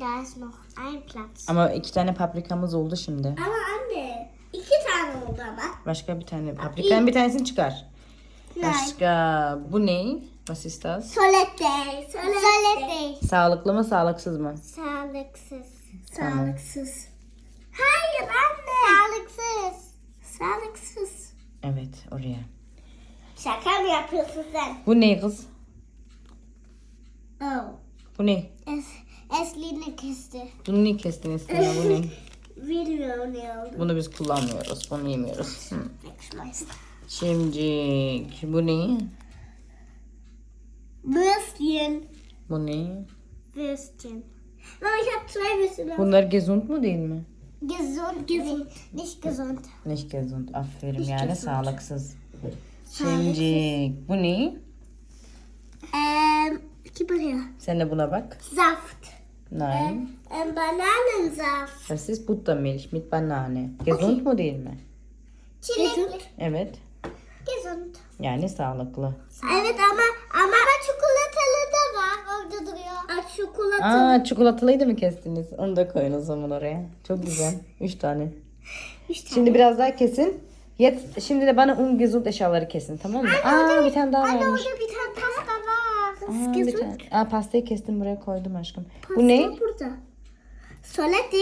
Da ist noch ein Platz. Ama iki tane paprikamız oldu şimdi. Aber anne. iki tane oldu ama. Başka bir tane paprikanın bir tanesini çıkar. Başka bu ne? Was ist das? Solette. Solette. Sağlıklı mı sağlıksız mı? Sağlıksız. Tamam. Sağlıksız. Hayır anne. Sağlıksız. Sağlıksız. Evet oraya. Şaka mı yapıyorsun sen? Bu ne kız? Oh. Bu ne? Es, es liegt eine Kiste. Bunu niye kestin üstüne? Bu ne? Bilmiyorum ne oldu. Bunu biz kullanmıyoruz. Bunu yemiyoruz. Hı. Wegschmeißen. Şimdi bu ne? Würstchen. Bu ne? Würstchen. Mama, ich habe zwei Würstchen. Bunlar gesund mu değil mi? Gesund. Gesund. Nicht gesund. Nicht gesund. Aferin Nicht yani gesund. sağlıksız. Şimdi bu ne? Ähm, gib mal her. Sen de buna bak. Saft. Nein. Ähm, Bananensaft. Das ist Buttermilch mit Banane. Gesund mu değil mi? Çilekli. Evet. Gesund. Yani sağlıklı. Evet ama ama çikolatalı da var. Orada duruyor. Aa, çikolatalı. Aa çikolatalıyı da mı kestiniz? Onu da koyun o zaman oraya. Çok güzel. Üç tane. İşte. Şimdi biraz daha kesin. Yet, şimdi de bana un gesund eşyaları kesin tamam mı? Aa bir tane daha Anne varmış. orada bir tane pasta Aa, bir tane. Aa pastayı kestim buraya koydum aşkım. Pasta Bu ne? burada. Solete.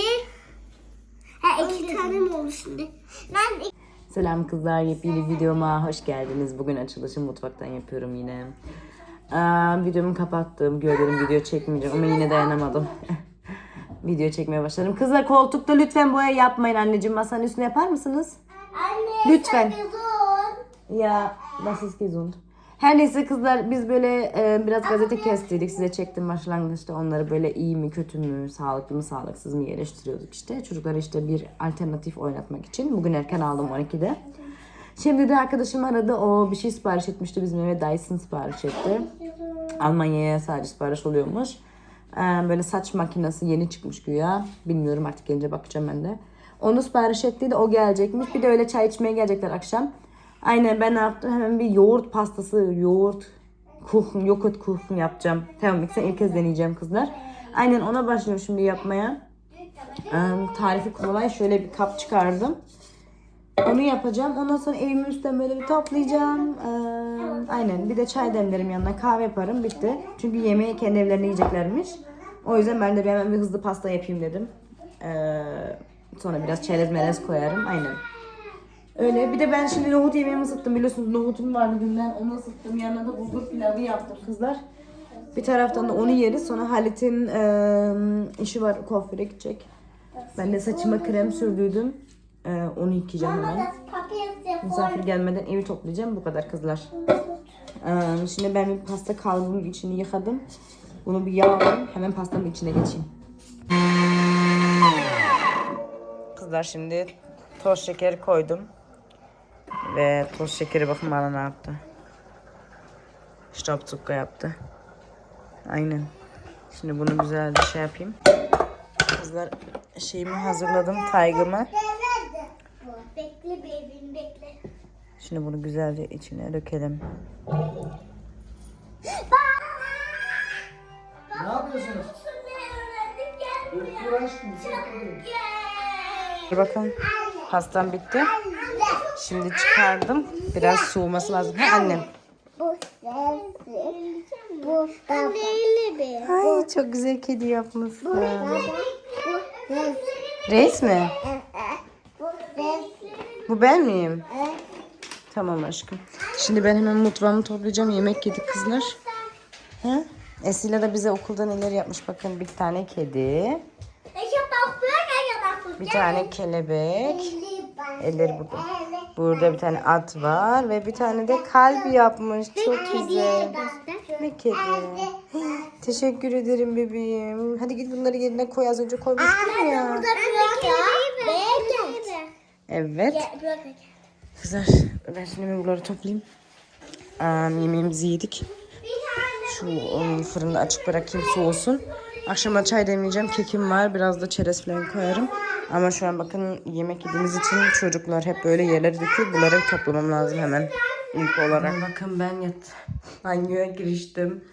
Ha iki tane mi oldu şimdi? Ben iki... Selam kızlar, yepyeni videoma hoş geldiniz. Bugün açılışı mutfaktan yapıyorum yine. Aa, videomu kapattım. Gördüğüm video çekmeyeceğim ama yine dayanamadım. video çekmeye başladım. Kızlar koltukta lütfen boya yapmayın anneciğim. Masanın üstüne yapar mısınız? Anne Lütfen. Ya, das ist gesund. Her neyse kızlar biz böyle e, biraz gazete kestiydik. Size çektim başlangıçta onları böyle iyi mi kötü mü sağlıklı mı sağlıksız mı eleştiriyorduk işte. Çocuklara işte bir alternatif oynatmak için. Bugün erken aldım 12'de. Şimdi de arkadaşım aradı. O bir şey sipariş etmişti. Bizim eve Dyson sipariş etti. Almanya'ya sadece sipariş oluyormuş. Ee, böyle saç makinesi yeni çıkmış güya. Bilmiyorum artık gelince bakacağım ben de. Onu sipariş ettiydi o gelecekmiş. Bir de öyle çay içmeye gelecekler akşam. Aynen ben ne yaptım? Hemen bir yoğurt pastası, yoğurt kuchen, yoğurt kuchen yapacağım. Sen ilk kez deneyeceğim kızlar. Aynen ona başlıyorum şimdi yapmaya. Ee, tarifi kolay. Şöyle bir kap çıkardım. Onu yapacağım. Ondan sonra evimin üstten böyle bir toplayacağım. Ee, aynen. Bir de çay demlerim yanına. Kahve yaparım. Bitti. Çünkü yemeği kendi evlerine yiyeceklermiş. O yüzden ben de bir hemen bir hızlı pasta yapayım dedim. Ee, sonra biraz çerez melez koyarım. Aynen. Öyle. Bir de ben şimdi nohut yemeğimi ısıttım. Biliyorsunuz nohutum vardı dünden. Onu ısıttım. Yanına da bulgur pilavı yaptım kızlar. Bir taraftan da onu yeriz. Sonra Halit'in eee, işi var. Kuaföre gidecek. Ben de saçıma krem sürdüydüm. Eee, onu yıkayacağım hemen. Misafir gelmeden evi toplayacağım. Bu kadar kızlar. Eee, şimdi ben bir pasta kalıbının içini yıkadım. Bunu bir yağlayayım. Hemen pastanın içine geçeyim. Kızlar şimdi toz şekeri koydum. Ve toz şekeri bakın bana ne yaptı. Stabzucker yaptı. Aynen. Şimdi bunu güzelce şey yapayım. Kızlar şeyimi hazırladım. Taygımı. Bekle bebeğim bekle. Şimdi bunu güzelce içine dökelim. Ne yapıyorsunuz? Bakın. Pastam bitti. Şimdi çıkardım. Biraz soğuması lazım. Ha annem. Bu sensin. Bu baba. be. Ay çok güzel kedi yapmışsın. Reis mi? Bu ben miyim? Tamam aşkım. Şimdi ben hemen mutfağımı toplayacağım. Yemek yedik kızlar. Ha? Esila da bize okulda neler yapmış bakın. Bir tane kedi. Bir tane kelebek. Elleri burada. Burada bir tane at var ve bir tane de kalp yapmış. Çok güzel. Ne kedi? Teşekkür ederim bebeğim. Hadi git bunları yerine koy. Az önce koymuştun ya. Evet. Kızlar ben şimdi bunları toplayayım. Aa, yemeğimizi yedik. Şu um, fırını açık bırakayım soğusun. Akşama çay demleyeceğim. Kekim var. Biraz da çerez falan koyarım. Ama şu an bakın yemek yediğimiz için çocuklar hep böyle yerlere döküyor. Bunları toplamam lazım hemen. ilk olarak. Bakın ben yat banyoya giriştim.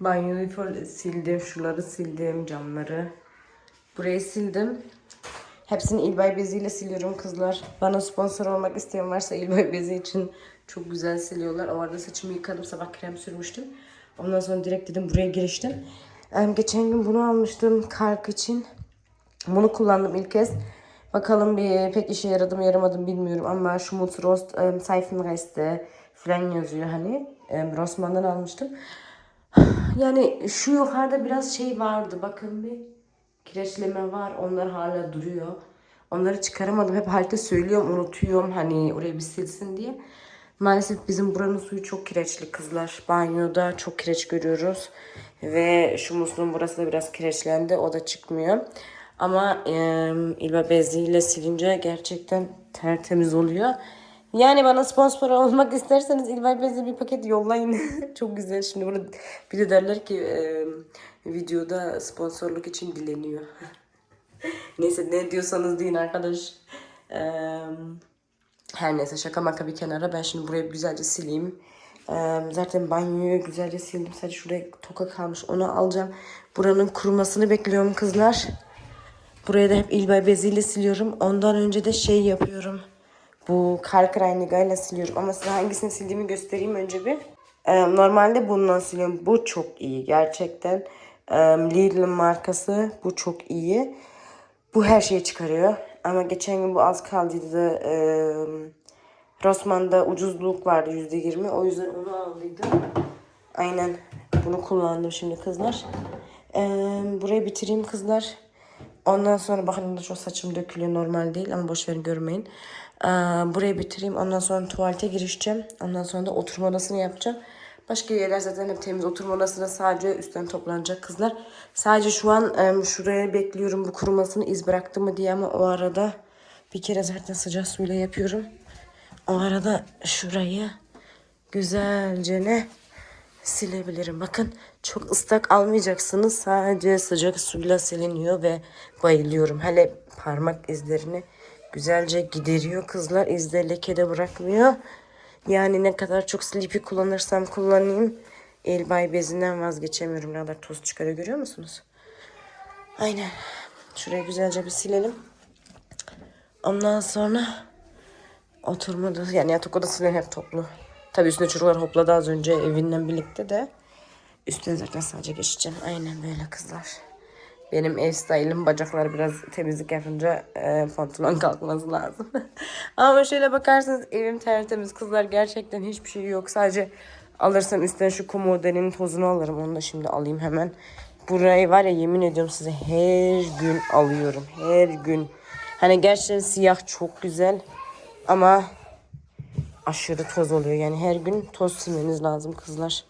Banyoyu sildim. Şuraları sildim. Camları. Burayı sildim. Hepsini İlbay beziyle siliyorum kızlar. Bana sponsor olmak isteyen varsa İlbay bezi için çok güzel siliyorlar. O arada saçımı yıkadım. Sabah krem sürmüştüm. Ondan sonra direkt dedim buraya giriştim. Geçen gün bunu almıştım kalk için. Bunu kullandım ilk kez. Bakalım bir pek işe yaradı mı yaramadı mı bilmiyorum ama Schmutzrost um, Seifenreste falan yazıyor hani. Um, Rossmann'dan almıştım. Yani şu yukarıda biraz şey vardı. Bakın bir kireçleme var. Onlar hala duruyor. Onları çıkaramadım. Hep halde söylüyorum, unutuyorum hani oraya bir silsin diye. Maalesef bizim buranın suyu çok kireçli kızlar. Banyoda çok kireç görüyoruz. Ve şu musluğun burası da biraz kireçlendi. O da çıkmıyor. Ama e, ilva beziyle silince gerçekten tertemiz oluyor. Yani bana sponsor olmak isterseniz İlver Bez'e bir paket yollayın. Çok güzel. Şimdi bunu bir de derler ki e, videoda sponsorluk için dileniyor. Neyse ne diyorsanız deyin arkadaş. E, her neyse şaka maka bir kenara. Ben şimdi burayı güzelce sileyim. E, zaten banyoyu güzelce sildim. Sadece şuraya toka kalmış. Onu alacağım. Buranın kurumasını bekliyorum kızlar. Burayı da hep İlbay beziyle siliyorum. Ondan önce de şey yapıyorum. Bu kalkreinigayla siliyorum. Ama size hangisini sildiğimi göstereyim önce bir. Ee, normalde bundan siliyorum. Bu çok iyi gerçekten. Ee, Lidl'in markası. Bu çok iyi. Bu her şeyi çıkarıyor. Ama geçen gün bu az kaldıydı da e, Rossmann'da ucuzluk vardı %20. O yüzden onu aldıydım. Aynen bunu kullandım şimdi kızlar. Ee, burayı bitireyim kızlar. Ondan sonra bakın da çok saçım dökülüyor normal değil ama boş verin görmeyin. Ee, burayı bitireyim. Ondan sonra tuvalete girişeceğim. Ondan sonra da oturma odasını yapacağım. Başka yerler zaten hep temiz. Oturma odasında sadece üstten toplanacak kızlar. Sadece şu an em, şuraya bekliyorum bu kurumasını iz bıraktı mı diye ama o arada bir kere zaten sıcak suyla yapıyorum. O arada şurayı güzelce ne silebilirim. Bakın çok ıslak almayacaksınız. Sadece sıcak suyla siliniyor ve bayılıyorum. Hele parmak izlerini güzelce gideriyor kızlar. İzde leke de bırakmıyor. Yani ne kadar çok Sleepy kullanırsam kullanayım. Elbay bezinden vazgeçemiyorum. Ne kadar toz çıkarıyor görüyor musunuz? Aynen. Şurayı güzelce bir silelim. Ondan sonra oturma odası yani yatak odasıyla hep toplu. Tabii üstüne çocuklar hopladı az önce evinden birlikte de. Üstüne zaten sadece geçeceğim. Aynen böyle kızlar. Benim ev style'ım bacaklar biraz temizlik yapınca e, pantolon kalkması lazım. Ama şöyle bakarsanız evim tertemiz kızlar. Gerçekten hiçbir şey yok. Sadece alırsam üstten şu komodenin tozunu alırım. Onu da şimdi alayım hemen. Burayı var ya yemin ediyorum size her gün alıyorum. Her gün. Hani gerçekten siyah çok güzel. Ama aşırı toz oluyor. Yani her gün toz silmeniz lazım kızlar.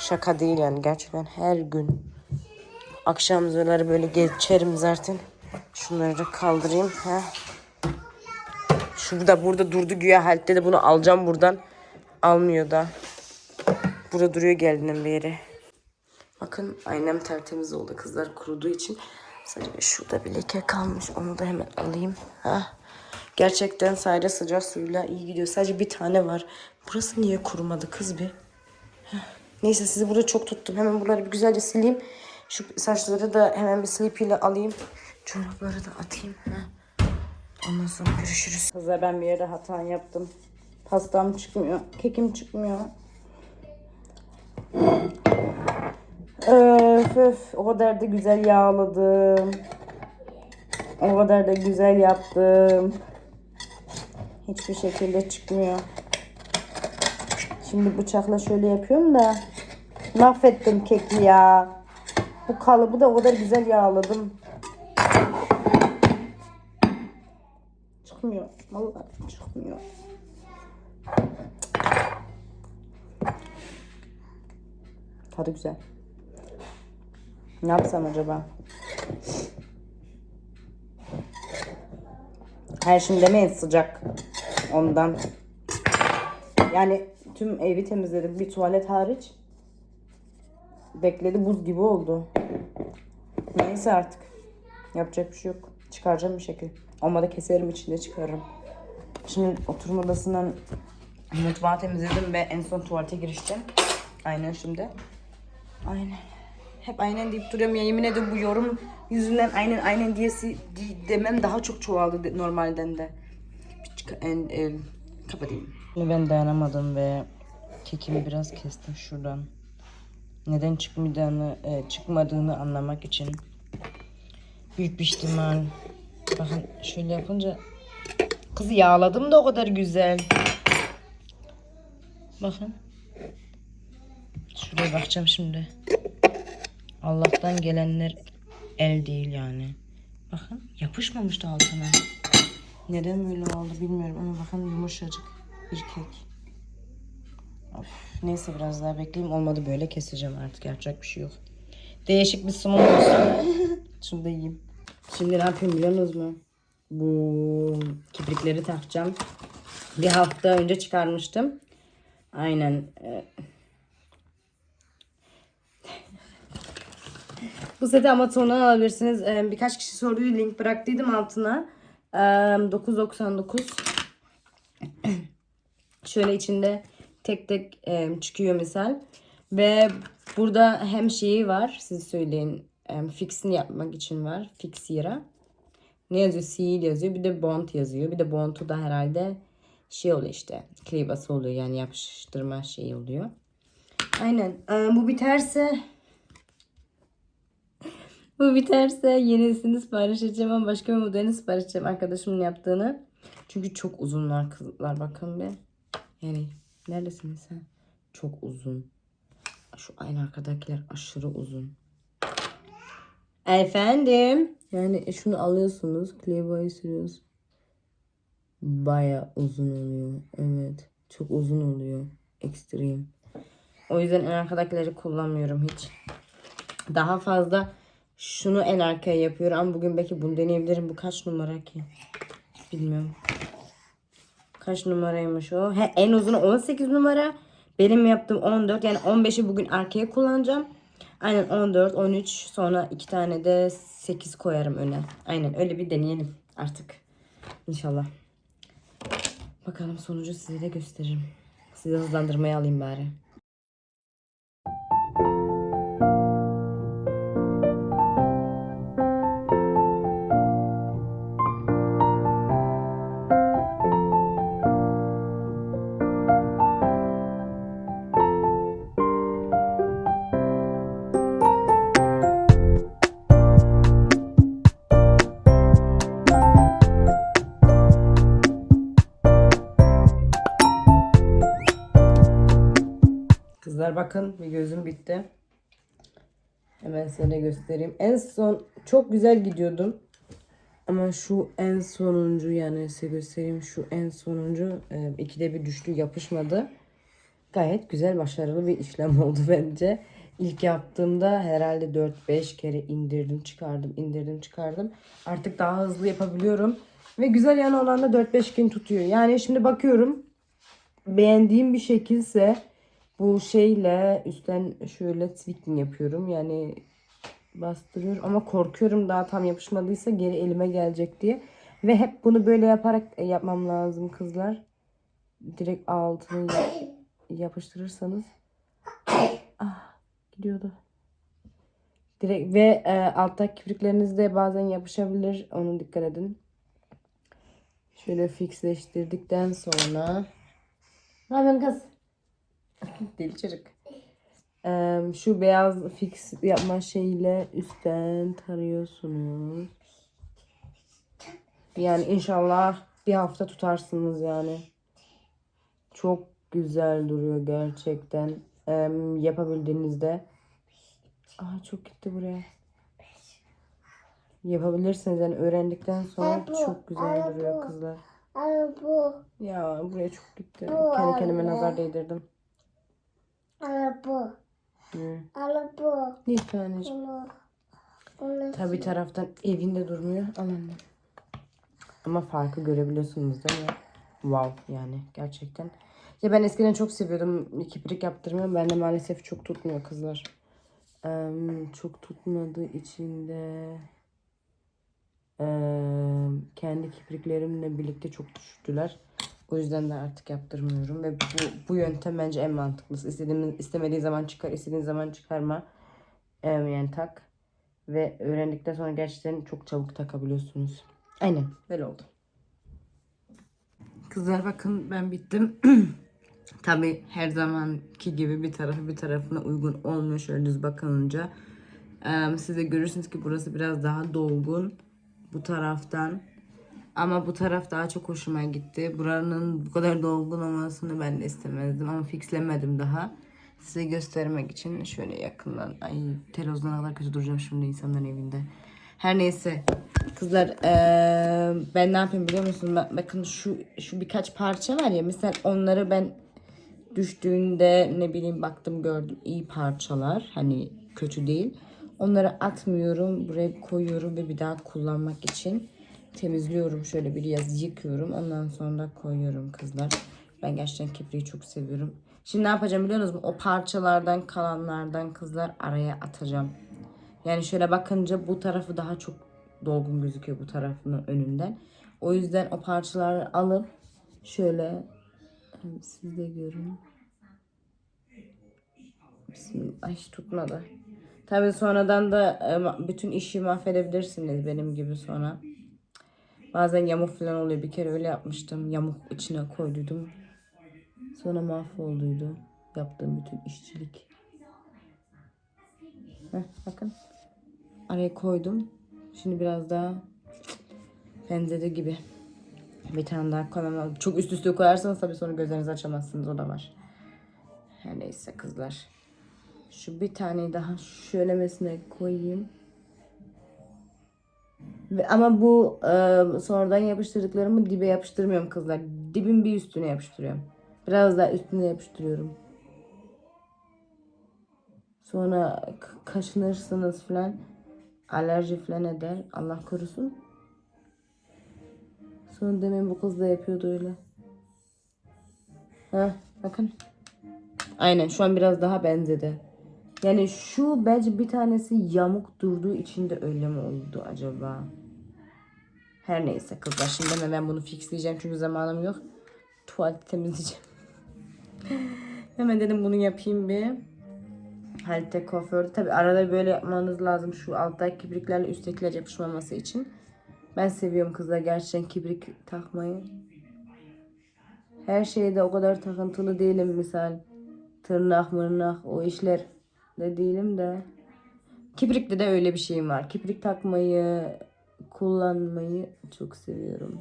Şaka değil yani gerçekten her gün. Akşam üzerleri böyle geçerim zaten. Şunları da kaldırayım. Ha. Şurada burada durdu güya halde de bunu alacağım buradan. Almıyor da. Burada duruyor geldiğinden beri. Bakın aynam tertemiz oldu kızlar kuruduğu için. Sadece şurada bir leke kalmış. Onu da hemen alayım. Ha. Gerçekten sadece sıcak suyla iyi gidiyor. Sadece bir tane var. Burası niye kurumadı kız bir? Neyse sizi burada çok tuttum. Hemen buraları bir güzelce sileyim. Şu saçları da hemen bir Sleepy ile alayım. Çorapları da atayım. Heh. Ondan sonra görüşürüz. Kızlar ben bir yerde hata yaptım. Pastam çıkmıyor. Kekim çıkmıyor. Öf öf. O kadar da güzel yağladım. O kadar da güzel yaptım. Hiçbir şekilde çıkmıyor. Şimdi bıçakla şöyle yapıyorum da mahvettim keki ya. Bu kalıbı da o kadar güzel yağladım. Çıkmıyor. Vallahi çıkmıyor. Tadı güzel. Ne yapsam acaba? Her şimdi demeyin sıcak. Ondan. Yani tüm evi temizledim. Bir tuvalet hariç. Bekledi buz gibi oldu. Neyse artık. Yapacak bir şey yok. Çıkaracağım bir şekil. Olmadı keserim içinde çıkarırım. Şimdi oturma odasından mutfağı temizledim ve en son tuvalete girişeceğim. Aynen şimdi. Aynen. hep aynen deyip duruyorum ya yemin ediyorum bu yorum yüzünden aynen aynen diyesi di- demem daha çok çoğaldı de- normalden de. En, e, kapatayım. Ben dayanamadım ve kekimi biraz kestim şuradan. Neden çıkmadığını, e, çıkmadığını anlamak için. Büyük bir ihtimal. Bakın şöyle yapınca kızı yağladım da o kadar güzel. Bakın. Şuraya bakacağım şimdi. Allah'tan gelenler el değil yani. Bakın yapışmamıştı altına. Neden böyle oldu bilmiyorum ama bakın yumuşacık bir kek. Of, neyse biraz daha bekleyeyim. Olmadı böyle keseceğim artık. Yapacak bir şey yok. Değişik bir somon olsun. Şunu da yiyeyim. Şimdi ne yapayım biliyorsunuz mu? Bu kibrikleri takacağım. Bir hafta önce çıkarmıştım. Aynen. e, Bu seti Amazon'dan alabilirsiniz. Ee, birkaç kişi sordu. Link bıraktıydım altına. Ee, 9.99. Şöyle içinde tek tek çıkıyor misal. Ve burada hem şeyi var. Siz söyleyin. Fixini yapmak için var. Fix yara. Ne yazıyor? Seal yazıyor. Bir de bond yazıyor. Bir de bond'u da herhalde şey oluyor işte. Klibası oluyor. Yani yapıştırma şeyi oluyor. Aynen. Bu biterse bu biterse yenisini sipariş edeceğim ama başka bir modelini sipariş edeceğim arkadaşımın yaptığını. Çünkü çok uzunlar kızlar bakın bir. Yani neredesiniz sen? Çok uzun. Şu aynı arkadakiler aşırı uzun. Efendim. Yani şunu alıyorsunuz. Clayboy'u sürüyorsunuz. Baya uzun oluyor. Evet. Çok uzun oluyor. Extreme. O yüzden en arkadakileri kullanmıyorum hiç. Daha fazla şunu en arkaya yapıyorum ama bugün belki bunu deneyebilirim. Bu kaç numara ki? Bilmiyorum. Kaç numaraymış o? He, en uzunu 18 numara. Benim yaptığım 14. Yani 15'i bugün arkaya kullanacağım. Aynen 14, 13. Sonra iki tane de 8 koyarım öne. Aynen öyle bir deneyelim artık. İnşallah. Bakalım sonucu size de gösteririm. Sizi hızlandırmaya alayım bari. Kızlar bakın bir gözüm bitti. Hemen size göstereyim. En son çok güzel gidiyordum. Ama şu en sonuncu yani size göstereyim. Şu en sonuncu e, ikide bir düştü yapışmadı. Gayet güzel başarılı bir işlem oldu bence. İlk yaptığımda herhalde 4-5 kere indirdim çıkardım indirdim çıkardım. Artık daha hızlı yapabiliyorum. Ve güzel yanı olan da 4-5 gün tutuyor. Yani şimdi bakıyorum beğendiğim bir şekilse bu şeyle üstten şöyle tweaking yapıyorum. Yani bastırıyorum ama korkuyorum daha tam yapışmadıysa geri elime gelecek diye. Ve hep bunu böyle yaparak e, yapmam lazım kızlar. Direkt altını ya- yapıştırırsanız. Ah gidiyordu. Direkt ve e, alttaki kiprikleriniz de bazen yapışabilir. Onu dikkat edin. Şöyle fixleştirdikten sonra ne yapıyorsun kız? Deli çocuk. Eee, şu beyaz fix yapma şeyiyle üstten tarıyorsunuz. Yani inşallah bir hafta tutarsınız yani. Çok güzel duruyor gerçekten. Eee, yapabildiğinizde. Aa çok gitti buraya. Yapabilirsiniz yani öğrendikten sonra çok güzel duruyor kızlar. Ya buraya çok gitti. Kendi kendime nazar değdirdim. Ama bu. Hı. Ama bu. Ne tanecik. Bunu. Bunu. Tabii taraftan evinde durmuyor. Al anne. Ama farkı görebiliyorsunuz değil mi? Wow yani gerçekten. Ya ben eskiden çok seviyordum kiprik yaptırmayı. Ben de maalesef çok tutmuyor kızlar. Eee, çok tutmadığı için de eee, kendi kipriklerimle birlikte çok düştüler. O yüzden de artık yaptırmıyorum ve bu, bu yöntem bence en mantıklısı. İstediğiniz, istemediğin zaman çıkar, istediğin zaman çıkarma. Ee, yani tak. Ve öğrendikten sonra gerçekten çok çabuk takabiliyorsunuz. Aynen böyle oldu. Kızlar bakın ben bittim. Tabi her zamanki gibi bir tarafı bir tarafına uygun olmuyor şöyle düz bakınca. Ee, siz de görürsünüz ki burası biraz daha dolgun bu taraftan. Ama bu taraf daha çok hoşuma gitti. Buranın bu kadar dolgun olmasını ben de istemezdim ama fixlemedim daha. Size göstermek için şöyle yakından. Ay televizyon kadar kötü duracağım şimdi insanların evinde. Her neyse. Kızlar eee, ben ne yapayım biliyor musun? Bak- Bakın şu şu birkaç parça var ya. Mesela onları ben düştüğünde ne bileyim baktım gördüm iyi parçalar. Hani kötü değil. Onları atmıyorum. Buraya koyuyorum ve bir daha kullanmak için temizliyorum. Şöyle bir yaz yıkıyorum. Ondan sonra koyuyorum kızlar. Ben gerçekten kibriyi çok seviyorum. Şimdi ne yapacağım biliyor musunuz? O parçalardan kalanlardan kızlar araya atacağım. Yani şöyle bakınca bu tarafı daha çok dolgun gözüküyor bu tarafının önünden. O yüzden o parçaları alıp şöyle siz de görün. Bismillah. Ay tutmadı. Tabii sonradan da e, bütün işi mahvedebilirsiniz benim gibi sonra. Bazen yamuk falan oluyor. Bir kere öyle yapmıştım. Yamuk içine koyduydum. Sonra mahvolduydu. Yaptığım bütün işçilik. Heh, bakın. Araya koydum. Şimdi biraz daha benzedi gibi. Bir tane daha koymam Çok üst üste koyarsanız tabii sonra gözlerinizi açamazsınız. O da var. Her neyse kızlar. Şu bir tane daha şöylemesine koyayım. Ama bu e, sonradan yapıştırdıklarımı dibe yapıştırmıyorum kızlar. Dibin bir üstüne yapıştırıyorum. Biraz daha üstüne yapıştırıyorum. Sonra kaşınırsınız falan. Alerji falan eder. Allah korusun. Sonra demin bu kız da yapıyordu öyle. Ha, bakın. Aynen şu an biraz daha benzedi. Yani şu bence bir tanesi yamuk durduğu için de öyle mi oldu acaba? Her neyse kızlar şimdi hemen bunu fixleyeceğim çünkü zamanım yok. Tuvaleti temizleyeceğim. hemen dedim bunu yapayım bir. Halte kuaförde. Tabi arada böyle yapmanız lazım şu alttaki kibriklerle üsttekiler yapışmaması için. Ben seviyorum kızlar gerçekten kibrik takmayı. Her şeyde o kadar takıntılı değilim misal. Tırnak mırnak o işler de değilim de. Kibrikte de öyle bir şeyim var. Kibrik takmayı, kullanmayı çok seviyorum.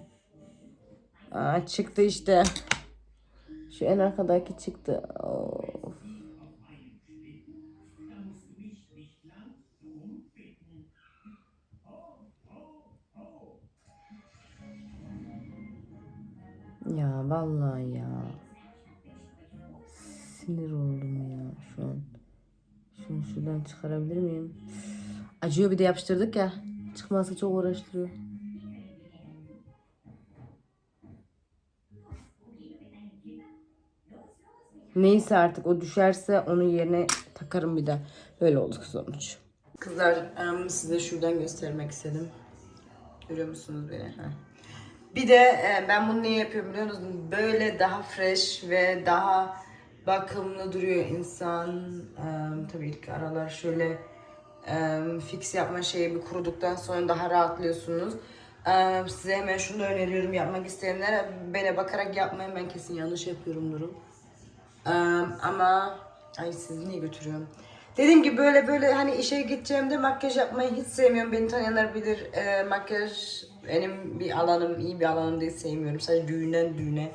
Aa, çıktı işte. Şu en arkadaki çıktı. Of. Ya vallahi ya. Sinir oldum ya şu an. Şunu şuradan çıkarabilir miyim? Acıyor bir de yapıştırdık ya. Çıkması çok uğraştırıyor. Neyse artık o düşerse onun yerine takarım bir de. Böyle olduk sonuç. Kızlar size şuradan göstermek istedim. Görüyor musunuz beni? Heh. Bir de ben bunu niye yapıyorum biliyor musunuz? Böyle daha fresh ve daha bakımlı duruyor insan. Tabii ilk aralar şöyle e, fix yapma şeyi bir kuruduktan sonra daha rahatlıyorsunuz. E, size hemen şunu da öneriyorum yapmak isteyenlere bana bakarak yapmayın ben kesin yanlış yapıyorumdurum. Ee, ama ay sizi niye götürüyorum? Dediğim gibi böyle böyle hani işe gideceğimde makyaj yapmayı hiç sevmiyorum. Beni tanıyanlar bilir. Ee, makyaj benim bir alanım, iyi bir alanım değil sevmiyorum. Sadece düğünden düğüne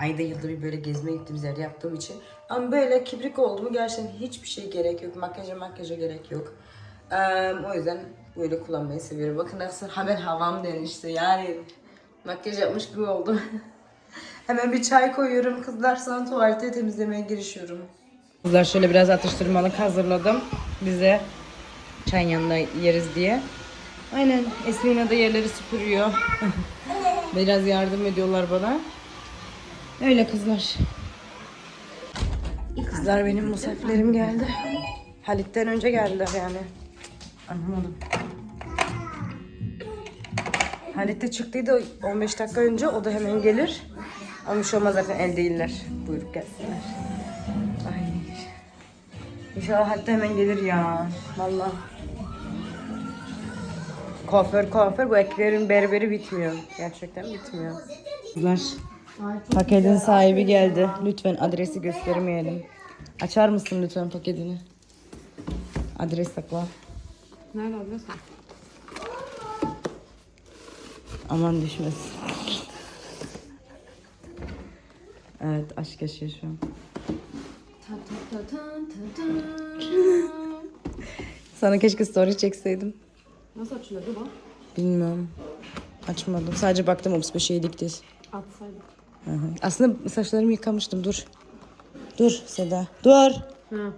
ayda yılda bir böyle gezmeye gittiğimiz yerde yaptığım için. Ama böyle kibrik oldu mu gerçekten hiçbir şey gerek yok. Makyaja makyaja gerek yok. O yüzden böyle kullanmayı seviyorum. Bakın nasıl hemen havam den işte yani makyaj yapmış gibi oldu. Hemen bir çay koyuyorum kızlar sonra tuvalete temizlemeye girişiyorum. Kızlar şöyle biraz atıştırmalık hazırladım. Bize çay yanında yeriz diye. Aynen Esmina da yerleri süpürüyor. biraz yardım ediyorlar bana. Öyle kızlar. Kızlar benim misafirlerim geldi. Halit'ten önce geldiler yani. Anlamadım. Halit de çıktıydı 15 dakika önce. O da hemen gelir. Ama şey olmaz zaten el değiller. Buyurup gelsinler. Ay. İnşallah hatta hemen gelir ya. Vallahi. Kuaför kuaför bu eklerin berberi bitmiyor. Gerçekten bitmiyor. Kızlar. Paketin sahibi geldi. Lütfen adresi göstermeyelim. Açar mısın lütfen paketini? Adres sakla. Nerede adresi? Aman düşmesin. Evet aşk yaşıyor şu an. Sana keşke story çekseydim. Nasıl açılıyordu bu? Bilmiyorum. Açmadım. Sadece baktım 35 iyilik değil. Atsaydım. Hı hı. Aslında saçlarımı yıkamıştım. Dur. Dur Seda. Dur. Ha.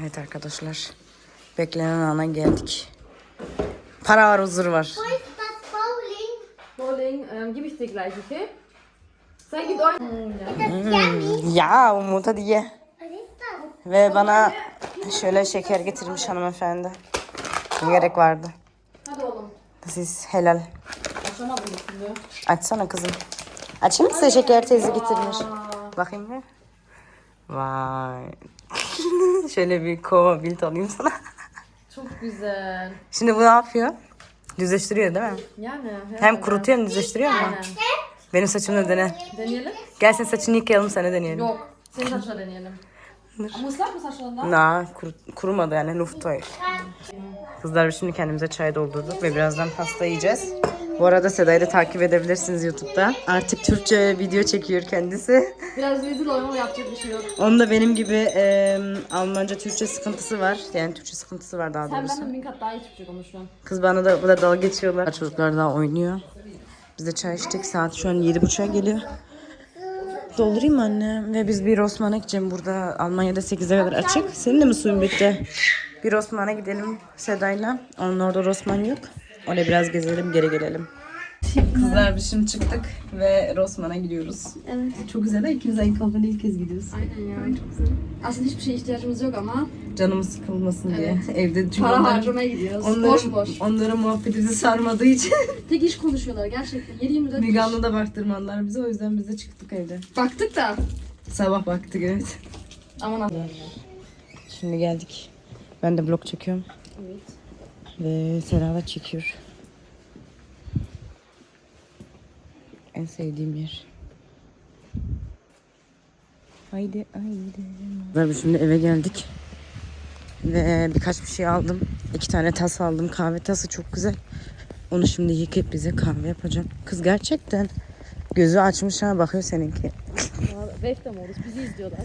Evet arkadaşlar. Beklenen ana geldik. Para var, huzur var. Bowling? Bowling ähm, gebe ich dir gleich, okay? Sen git oyna. Ya Umut hadi ye. Ve bana şöyle şeker getirmiş hanımefendi. Ne gerek vardı? Hadi oğlum. Siz helal. Açamadım şimdi. Açsana kızım. Açayım mı size şeker teyze getirmiş. Bakayım bir. Vay. şöyle bir kova bilt alayım sana. Çok güzel. Şimdi bu ne yapıyor? Düzleştiriyor değil mi? Yani. Hem kurutuyor hem düzleştiriyor mu? Aynen. Benim saçımı dene. Deneyelim. Gel sen saçını yıkayalım sana deneyelim. Yok. Senin saçına deneyelim. Ama ıslak mı saçlarından? Na kuru- kurumadı yani luftoy. Kızlar biz şimdi kendimize çay doldurduk ve birazdan pasta yiyeceğiz. Bu arada Seda'yı da takip edebilirsiniz YouTube'da. Artık Türkçe video çekiyor kendisi. Biraz rezil ama yapacak bir şey yok. Onun da benim gibi e, Almanca Türkçe sıkıntısı var. Yani Türkçe sıkıntısı var daha Sen doğrusu. benden bin kat daha iyi Türkçe konuşuyorsun. Kız bana da burada dalga geçiyorlar. Çocuklar daha oynuyor. Biz de çay içtik. Saat şu an yedi buçuğa geliyor. Doldurayım mı anne? Ve biz bir Osman'a gideceğim. Burada Almanya'da 8'e kadar açık. Senin de mi suyun bitti? Bir Osman'a gidelim Seda'yla. Onun orada Rosman yok. Oraya biraz gezelim geri gelelim. Kızlar biz şimdi çıktık ve Rosman'a gidiyoruz. Evet. Çok güzel ha. İkimiz aynı kafede ilk kez gidiyoruz. Aynen ya. Çok güzel. Aslında hiçbir şeye ihtiyacımız yok ama Canımız sıkılmasın diye. Evde çünkü para onların- harcamaya gidiyoruz. onların, boş boş. onların muhabbeti bizi sarmadığı için. Tek iş konuşuyorlar gerçekten. 7-24 Müge Anlı da baktırmadılar bize o yüzden biz de çıktık evde. Baktık da. Sabah baktık evet. Aman ha. Şimdi geldik. Ben de vlog çekiyorum. Evet. Ve Sera da çekiyor. En sevdiğim yer. Haydi haydi. Biz şimdi eve geldik. Ve birkaç bir şey aldım. İki tane tas aldım. Kahve tası çok güzel. Onu şimdi yıkayıp bize kahve yapacağım. Kız gerçekten gözü açmış ha bakıyor seninki. Reklam oluruz. Bizi izliyorlar.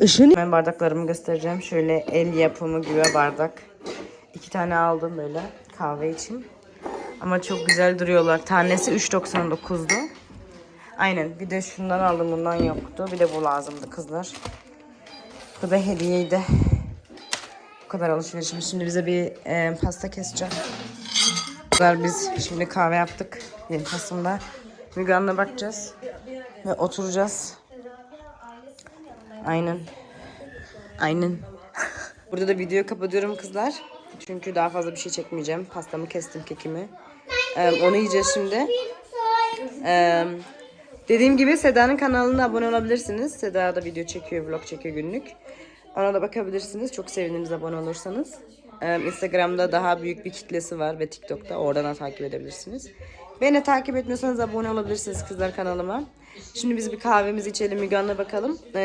Işığını... Ben bardaklarımı göstereceğim. Şöyle el yapımı güve bardak. İki tane aldım böyle kahve için. Ama çok güzel duruyorlar. Tanesi 3.99'du. Aynen. Bir de şundan aldım. Bundan yoktu. Bir de bu lazımdı kızlar. Bu da hediyeydi. Bu kadar alışverişim. Şimdi bize bir e, pasta keseceğim. Kızlar biz şimdi kahve yaptık. Yeni pastamda. Müge bakacağız. Ve oturacağız. Aynen. Aynen. Burada da videoyu kapatıyorum kızlar. Çünkü daha fazla bir şey çekmeyeceğim. Pastamı kestim kekimi. Ee, onu yiyeceğiz şimdi. Ee, dediğim gibi Seda'nın kanalına abone olabilirsiniz. Seda da video çekiyor, vlog çekiyor günlük. Ona da bakabilirsiniz. Çok seviniriz abone olursanız. Ee, Instagram'da daha büyük bir kitlesi var ve TikTok'ta. Oradan da takip edebilirsiniz. Beni takip etmiyorsanız abone olabilirsiniz kızlar kanalıma. Şimdi biz bir kahvemizi içelim Müge Anlı'na bakalım. Ee,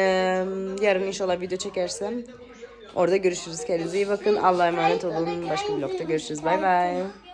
yarın inşallah video çekersem orada görüşürüz. Kendinize iyi bakın. Allah'a emanet olun. Başka bir vlogda görüşürüz. Bay bay.